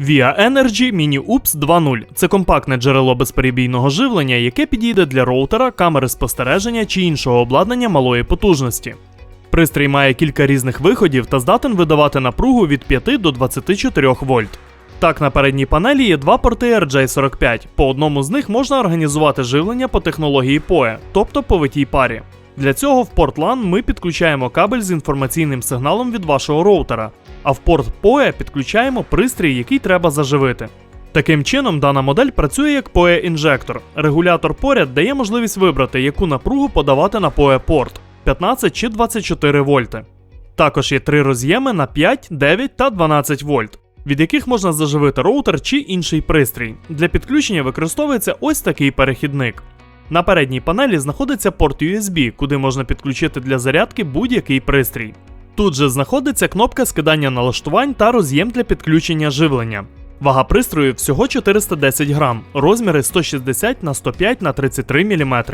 Via Energy Mini UPS 2.0 це компактне джерело безперебійного живлення, яке підійде для роутера, камери спостереження чи іншого обладнання малої потужності. Пристрій має кілька різних виходів та здатен видавати напругу від 5 до 24 вольт. Так, на передній панелі є два порти RJ45. По одному з них можна організувати живлення по технології PoE, тобто по витій парі. Для цього в порт LAN ми підключаємо кабель з інформаційним сигналом від вашого роутера, а в порт PoE підключаємо пристрій, який треба заживити. Таким чином, дана модель працює як PoE-інжектор. Регулятор поряд дає можливість вибрати, яку напругу подавати на PoE-порт 15 чи 24 вольти. Також є три роз'єми на 5, 9 та 12 вольт, від яких можна заживити роутер чи інший пристрій. Для підключення використовується ось такий перехідник. На передній панелі знаходиться порт USB, куди можна підключити для зарядки будь-який пристрій. Тут же знаходиться кнопка скидання налаштувань та роз'єм для підключення живлення. Вага пристрою всього 410 грам, розміри 160 на 105 на 33 мм.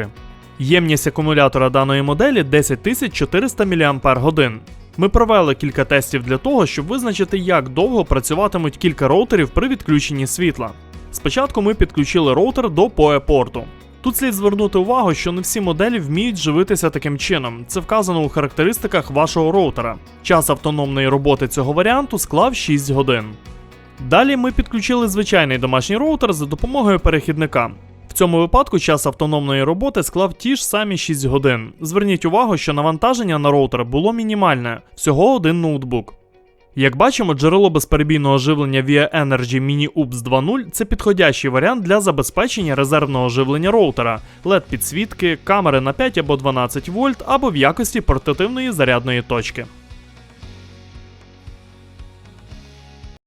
Ємність акумулятора даної моделі 10400 мАч. Ми провели кілька тестів для того, щоб визначити, як довго працюватимуть кілька роутерів при відключенні світла. Спочатку ми підключили роутер до PoE-порту. Тут слід звернути увагу, що не всі моделі вміють живитися таким чином. Це вказано у характеристиках вашого роутера. Час автономної роботи цього варіанту склав 6 годин. Далі ми підключили звичайний домашній роутер за допомогою перехідника. В цьому випадку час автономної роботи склав ті ж самі 6 годин. Зверніть увагу, що навантаження на роутер було мінімальне всього один ноутбук. Як бачимо, джерело безперебійного живлення Via Energy Mini UPS 2.0 це підходящий варіант для забезпечення резервного живлення роутера, led підсвітки, камери на 5 або 12 вольт або в якості портативної зарядної точки.